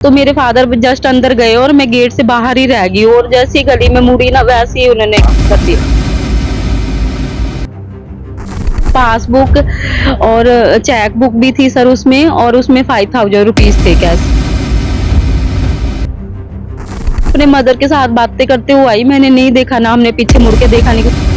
तो मेरे father just अंदर गए और मैं गेट से बाहर ही रह गई और जैसी गली में मुड़ी ना, वैसे ही उन्होंने कर दिया। पासबुक और चेक बुक भी थी सर उसमें और उसमें फाइव थाउज़ेंड रुपीज़ थे कैश अपने मदर के साथ बातें करते हुए आई, मैंने नहीं देखा ना, हमने पीछे मुड़ के देखा नहीं।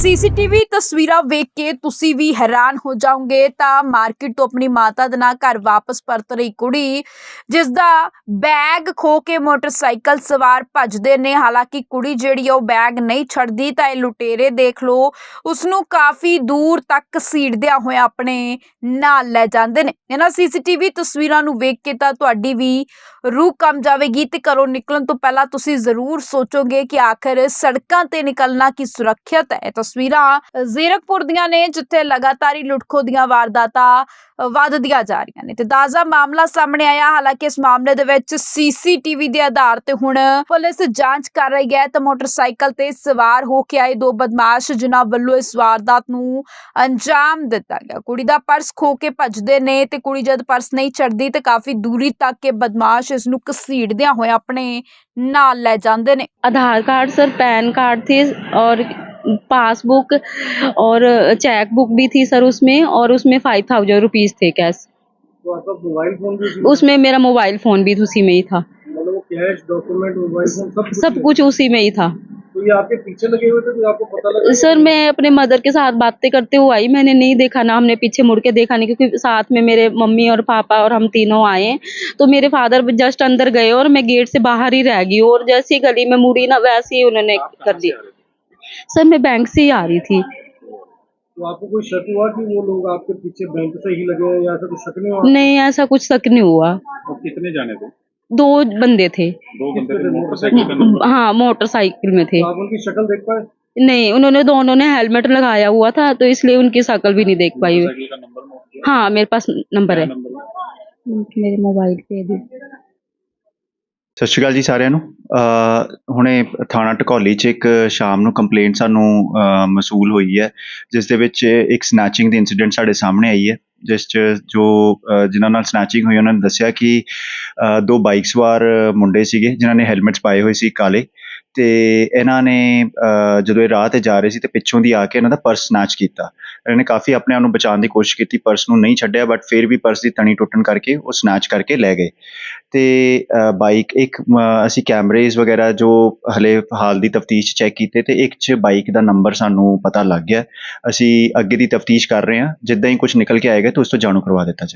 ਸੀਸੀਟੀਵੀ ਤਸਵੀਰਾਂ ਵੇਖ ਕੇ ਤੁਸੀਂ ਵੀ ਹੈਰਾਨ ਹੋ ਜਾਓਗੇ। ਤਾਂ ਮਾਰਕੀਟ ਤੋਂ ਆਪਣੀ ਮਾਤਾ ਦੇ ਨਾਲ ਘਰ ਵਾਪਸ ਪਰਤ ਰਹੀ ਕੁੜੀ, ਜਿਸ ਦਾ ਬੈਗ ਖੋ ਕੇ ਮੋਟਰਸਾਈਕਲ ਸਵਾਰ ਭੱਜਦੇ ਨੇ। ਹਾਲਾਂਕਿ ਕੁੜੀ ਜਿਹੜੀ ਆ, ਉਹ ਬੈਗ ਨਹੀਂ ਛੱਡਦੀ, ਤਾਂ ਇਹ ਲੁਟੇਰੇ ਦੇਖ ਲਓ। ਉਸ ਨੂੰ ਕਾਫੀ ਦੂਰ ਤੱਕ ਸੀੜਦਿਆਂ ਹੋਇਆ ਆਪਣੇ ਨਾਲ ਲੈ ਜਾਂਦੇ ਨੇ। ਇਹਨਾਂ ਸੀਸੀਟੀਵੀ ਤਸਵੀਰਾਂ ਨੂੰ ਵੇਖ ਕੇ ਤਾਂ ਤੁਹਾਡੀ ਵੀ ਰੂਹ ਕੰਬ ਜਾਵੇਗੀ ਤੇ ਘਰੋਂ ਨਿਕਲਣ ਤੋਂ ਪਹਿਲਾਂ ਤੁਸੀਂ ਜ਼ਰੂਰ ਸੋਚੋਗੇ ਕਿ ਆਖਰ ਸੜਕਾਂ ਤੇ ਨਿਕਲਣਾ ਕੀ ਸੁਰੱਖਿਅਤ ਹੈ। ਤਾਂ ਤਸਵੀਰਾਂ ਜ਼ੀਰਕਪੁਰ ਦੀਆਂ ਨੇ ਜਿੱਥੇ ਲਗਾਤਾਰ ਹੀ ਲੁੱਟਖੋ ਦੀਆਂ ਵਾਰਦਾਤਾਂ ਅ, ਵੱਧਦੀਆਂ ਜਾ ਰਹੀਆਂ ਨੇ ਤੇ ਤਾਜ਼ਾ ਮਾਮਲਾ ਸਾਹਮਣੇ ਆਇਆ ਹਾਲਾਂਕਿ ਇਸ ਮਾਮਲੇ ਦੇ ਵਿੱਚ ਸੀਸੀਟੀਵੀ ਦੇ ਆਧਾਰ ਤੇ ਹੁਣ ਪੁਲਿਸ ਜਾਂਚ ਕਰ ਰਹੀ ਹੈ ਤੇ ਮੋਟਰਸਾਈਕਲ ਤੇ ਸਵਾਰ ਹੋ ਕੇ ਆਏ ਦੋ ਬਦਮਾਸ਼ ਜਿਨ੍ਹਾਂ ਵੱਲੋਂ ਇਸ ਵਾਰਦਾਤ ਨੂੰ ਅੰਜਾਮ ਦਿੱਤਾ ਗਿਆ ਕੁੜੀ ਦਾ ਪਰਸ ਖੋ ਕੇ ਭੱਜਦੇ ਨੇ ਤੇ ਕੁੜੀ ਜਦ ਪਰਸ ਨਹੀਂ ਛੱਡਦੀ ਤੇ ਕਾਫੀ ਦੂਰੀ ਤੱਕ ਇਹ ਬਦਮਾਸ਼ ਇਸ ਨੂੰ ਘਸੀੜਦਿਆਂ ਹੋਏ ਆਪਣੇ ਨਾਲ ਲੈ ਜਾਂਦੇ ਨੇ Aadhaar card sir PAN card थे और पासबुक और चेक बुक भी थी सर उसमें और उसमें फाइव थाउज़ेंड रुपीज़ थे कैश तो आपका मोबाइल फ़ोन भी उसमें मेरा मोबाइल फ़ोन भी उसी में ही था। मतलब वो कैश डॉक्यूमेंट मोबाइल फ़ोन सब कुछ सब। कुछ उसी में ही था। तो ये आपके पीछे लगे हुए थे तो आपको पता लगा? सर मैं अपने मदर के साथ बातें करते हुए आई मैंने नहीं देखा ना हमने पीछे मुड़ के देखा नहीं क्योंकि साथ में मेरे मम्मी और पापा और हम तीनों आए तो मेरे फादर जस्ट अंदर गए और मैं गेट से बाहर ही रह गई और जैसे ही गली में मुड़ी ना वैसे ही उन्होंने कर दिया सर मैं बैंक से ही आ रही थी। तो आपको कोई शक हुआ कि वो लोग आपके पीछे बैंक से ही लगे हैं या ऐसा कुछ शक नहीं हुआ? नहीं ऐसा कुछ शक नहीं हुआ। और कितने जाने थे? दो बंदे थे। दो बंदे थे मोटरसाइकिल हाँ मोटरसाइकिल में थे। तो आप उनकी शक्ल देख पाए? नहीं उन्होंने दोनों ने हेलमेट लगाया हुआ था तो इसलिए उनकी शक्ल भी नहीं देख पाई हाँ मेरे पास नंबर है। मेरे मोबाइल पे भी ਸਤਿ ਸ਼੍ਰੀ ਅਕਾਲ ਜੀ ਸਾਰਿਆਂ ਨੂੰ। ਹੁਣੇ ਥਾਣਾ ਟਕੌਲੀ 'ਚ ਇੱਕ ਸ਼ਾਮ ਨੂੰ ਕੰਪਲੇਂਟ ਸਾਨੂੰ, ਅਹ ਮਸੂਲ ਹੋਈ ਹੈ, ਜਿਸ ਦੇ ਵਿੱਚ ਇੱਕ ਸਨੈਚਿੰਗ ਦੀ ਇਨਸੀਡੈਂਟ ਸਾਡੇ ਸਾਹਮਣੇ ਆਈ ਹੈ, ਜਿਸ 'ਚ ਜੋ ਜਿਨ੍ਹਾਂ ਨਾਲ ਸਨੈਚਿੰਗ ਹੋਈ, ਉਹਨਾਂ ਨੇ ਦੱਸਿਆ ਕਿ ਦੋ ਬਾਈਕ ਸਵਾਰ ਮੁੰਡੇ ਸੀਗੇ, ਜਿਨ੍ਹਾਂ ਨੇ ਹੈਲਮਟਸ ਪਾਏ ਹੋਏ ਸੀ ਕਾਲੇ। ਤੇ ਇਹਨਾਂ ਨੇ ਜਦੋਂ ਇਹ ਰਾਹ ਤੇ ਜਾ ਰਹੇ ਸੀ ਤੇ ਪਿੱਛੋਂ ਦੀ ਆ ਕੇ ਇਹਨਾਂ ਦਾ ਪਰਸ ਸਨੈਚ ਕੀਤਾ। ਇਹਨਾਂ ਨੇ ਕਾਫੀ ਆਪਣੇ ਆਪ ਨੂੰ ਬਚਾਉਣ ਦੀ ਕੋਸ਼ਿਸ਼ ਕੀਤੀ, ਪਰਸ ਨੂੰ ਨਹੀਂ ਛੱਡਿਆ ਬਟ ਫਿਰ ਵੀ ਪਰਸ ਦੀ ਤਣੀ ਟੁੱਟਣ ਕਰਕੇ ਉਹ ਸਨੈਚ ਕਰਕੇ ਲੈ ਗਏ। ਤੇ ਬਾਈਕ ਇੱਕ ਅਸੀਂ ਕੈਮਰੇਜ਼ ਵਗੈਰਾ ਜੋ ਹਲੇ ਹਾਲ ਦੀ ਤਫਤੀਸ਼ ਚੈੱਕ ਕੀਤੇ ਤੇ ਇੱਕ 'ਚ ਬਾਈਕ ਦਾ ਨੰਬਰ ਸਾਨੂੰ ਪਤਾ ਲੱਗ ਗਿਆ। ਅਸੀਂ ਅੱਗੇ ਦੀ ਤਫਤੀਸ਼ ਕਰ ਰਹੇ ਹਾਂ। ਜਿੱਦਾਂ ਹੀ ਕੁਝ ਨਿਕਲ ਕੇ ਆਏਗਾ ਤਾਂ ਉਸ ਤੋਂ ਜਾਣੂ ਕਰਵਾ ਦਿੱਤਾ ਜਾਏਗਾ।